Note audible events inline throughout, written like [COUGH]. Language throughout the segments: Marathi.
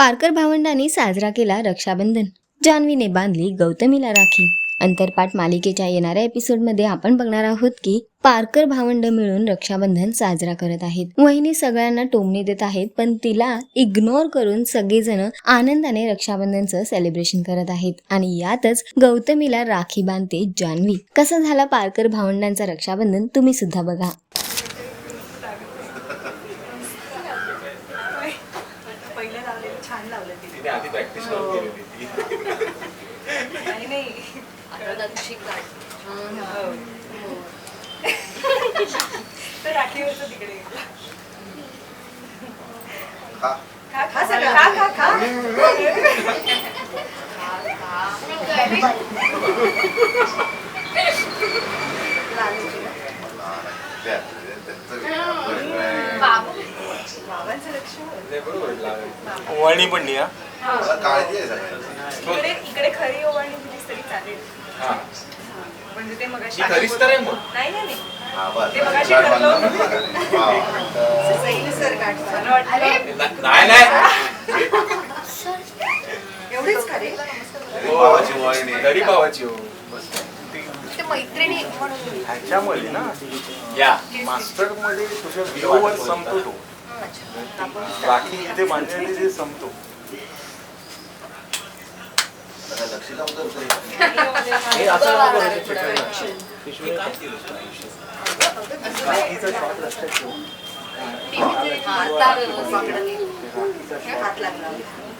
पारकर भावंडांनी साजरा केला रक्षाबंधन. जान्हवीने बांधली गौतमीला राखी अंतरपाठ मालिकेच्या येणाऱ्या एपिसोडमध्ये आपण बघणार आहोत की पारकर भावंड मिळून रक्षाबंधन साजरा करत आहेत. वहिनी सगळ्यांना टोमणी देत आहेत पण तिला इग्नोर करून सगळेजण आनंदाने रक्षाबंधनचं सेलिब्रेशन करत आहेत. आणि यातच गौतमीला राखी बांधते जान्हवी. कसा झाला पारकर भावंडांचा रक्षाबंधन तुम्ही सुद्धा बघा. छान लावलं ते तिने आधी प्रॅक्टिस करून केलेली ती. नाही. नाही हो. [LAUGHS] तर राखीवरचं तिकडे गेलं. खा. खा सगळं. खा खा खा. बाबांचं लक्ष नाही, बरोबर आहे, लावायचं. वळणी पण नाही हा? काळजी आहे इकडे इकडे खरी ओवाळणी दिलीस तरी चालेल. हा. म्हणजे ते मग खरीच तर आहे मग. नाही नाही नाही. हा. ते मगाशी ठरलं होतं. नाही नाही. एवढेच खरे? बस ह्याच्यामध्ये ना या. मास्टरमध्ये तुझ्या व्ह्यूवर संपतो राखी इथे बांधलेली ते संपतो. हे असं नको करू. पिशवी शॉट लक्षात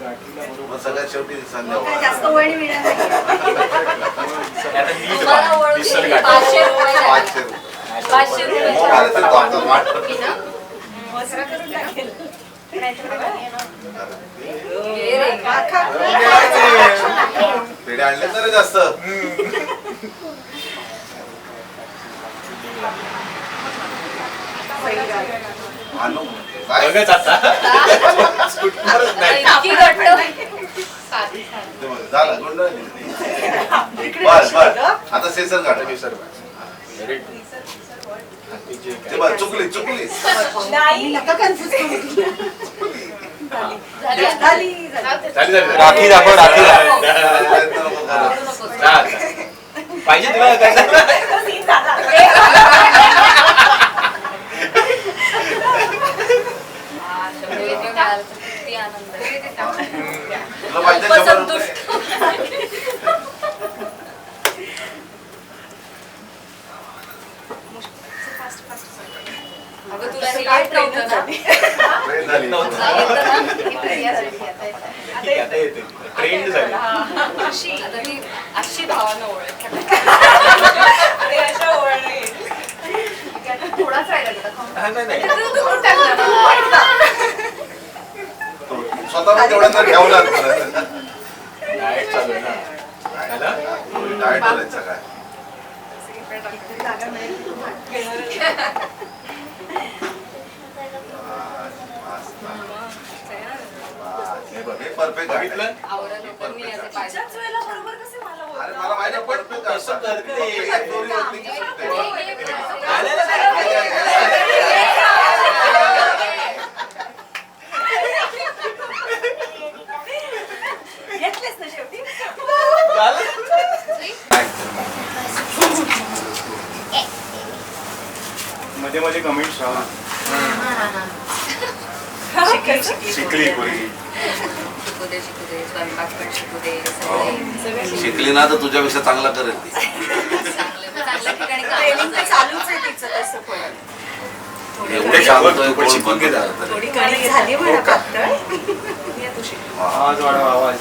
बरोबर सगळ्यात शेवटी संध्याकाळ जास्त मिळणार नाही. आता. पाचशे रुपये बघच आता सुटणारच नाही ते बघ, झालं गोंधळ बस. बस आता सेसन काढ. सर ते बघ चुकली चुकली. नाही. नका कन्फ्युज झाली झाली झाली, झाली. राखी दाखव, राखी दाखव. पाहिजे तुला काय सांग? सीन झाला तुला पाहिजे शंभर रुपये ट्रेन झाली. ठीक आहे, आता येते ट्रेंड झाली. [LAUGHS] अरे अशा ओवाळणी हा, नाही, नाही. स्वतः तेवढ्यांना ठेवला Diet चालू आहे ना. झालं? डायट बोलायचं काय जागा मिळेल की घेणारच. हे बघ, हे परफेक्ट बघितलं तिच्याच वेळेला बरोबर कसे मला बोलतात? अरे मला मध्ये मध्ये कमेंट्स शिकली शिकली. ना तर तुझ्यापेक्षा चांगला करेल ती. ट्रेनिंग तर चालूच आहे तिचं तसं पण. एवढे शांत तू पण शिकून घे जरा. थोडी झाली पातळ वाढवा आवाज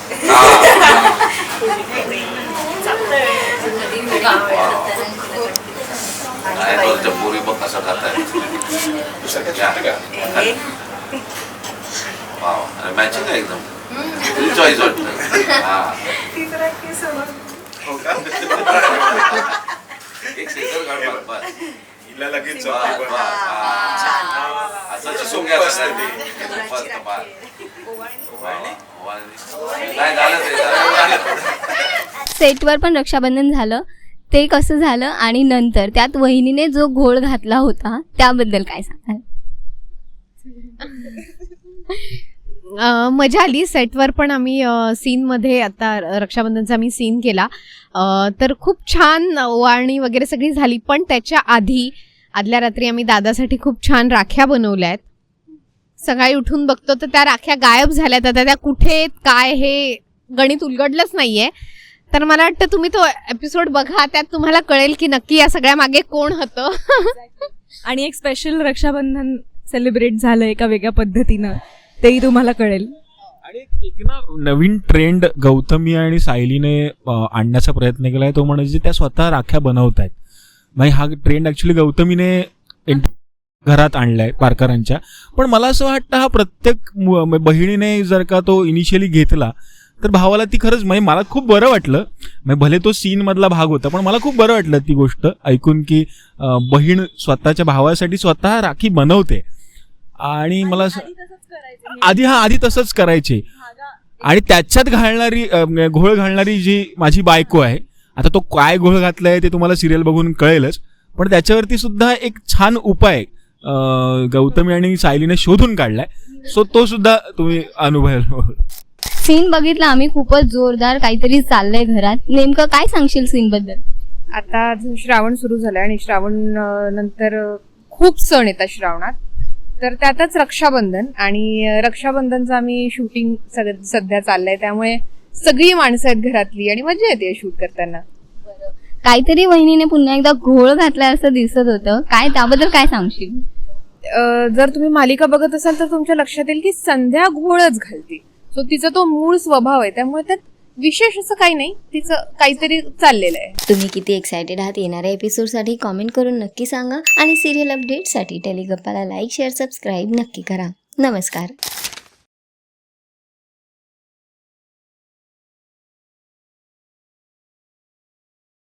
पोरी बघ कसं खाताय दुसरं काय खातं का? ए, मॅचिंग आहे एकदम चॉईस वाटतं हा ती तर आहे समोर हो का? एक सेकंड काढ बघ, बस. हिला लगेच बस, जमते बस, पण. हा. असं चिसून सोपं घ्यायचं असतं नाही. ते. बस, राखी बस. आहे. ओवाळणी. वा, वा, वा. नाही झालं ते झालं. सेटवर पण रक्षाबंधन झालं ते कसं झालं आणि नंतर त्यात वहिनीने जो घोळ घातला होता त्याबद्दल काय सांगाल? मजा आली. सेटवर पण आम्ही सीनमध्ये आता रक्षाबंधनचा आम्ही सीन केला. तर खूप छान ओवाळणी वगैरे सगळी झाली पण त्याच्या आधी आदल्या रात्री आम्ही दादासाठी खूप छान राख्या बनवल्या आहेत सकाळी उठून बघतो तर त्या राख्या गायब झाल्यात. आता त्या कुठे आहेत, काय हे गणित उलगडलंच नाहीये. तर मला वाटतं तुम्ही तो एपिसोड बघा त्यात तुम्हाला कळेल की नक्की या सगळ्या मागे कोण होतं. आणि एक स्पेशल रक्षाबंधन सेलिब्रेट झालं एका वेगळ्या पद्धतीनं. तेही तुम्हाला कळेल. आणि एक ना नवीन ट्रेंड गौतमी आणि सायलीने आणण्याचा प्रयत्न केलाय तो म्हणजे त्या स्वतः राख्या बनवत आहेत म्हणजे हा ट्रेंड ऍक्च्युली गौतमीने घरात आणलाय पारकरांच्या पण मला असं वाटतं हा प्रत्येक बहिणीने जर का तो इनिशियली घेतला तर भावाला ती खरंच म्हणजे मला खूप बरं वाटलं. म्हणजे भले तो सीन मधला भाग होता पण मला खूप बरं वाटलं ती गोष्ट ऐकून की बहीण स्वतःच्या भावासाठी स्वतः राखी बनवते. आणि मला आधी हा आधी तसंच करायचे. आणि त्याच्यात घालणारी अं, घोळ घालणारी जी माझी बायको आहे आता तो काय घोळ घातलाय ते तुम्हाला सिरियल बघून कळेलच. पण त्याच्यावरती सुद्धा एक छान उपाय गौतमी आणि सायलीने शोधून काढलाय. सो तो सुद्धा तुम्ही अनुभव सीन बघितला आम्ही खूपच जोरदार काहीतरी चाललंय घरात. नेमकं काय सांगशील सीन बद्दल? आता जो श्रावण सुरू झालाय आणि श्रावण नंतर खूप सण येतात श्रावणात. तर त्यातच रक्षाबंधन आणि रक्षाबंधनचं आम्ही शूटिंग सध्या चाललंय. त्यामुळे सगळी माणसं आहेत घरातली आणि मजा येते शूट करताना. काहीतरी वहिनीने पुन्हा एकदा घोळ घातलाय असं दिसत होतं. काय त्याबद्दल काय सांगशील? जर तुम्ही मालिका बघत असाल तर तुमच्या लक्षात येईल की संध्या घोळच घालते. सो तिचा तो मूळ स्वभाव आहे. त्यामुळे त्यात विशेष असं काही नाही. तिचं काहीतरी चाललेलं आहे. तुम्ही किती एक्सायटेड आहात येणाऱ्या एपिसोडसाठी कॉमेंट करून नक्की सांगा आणि सिरियल अपडेटसाठी टेलिगप्पाला लाईक शेअर सबस्क्राईब नक्की करा. नमस्कार.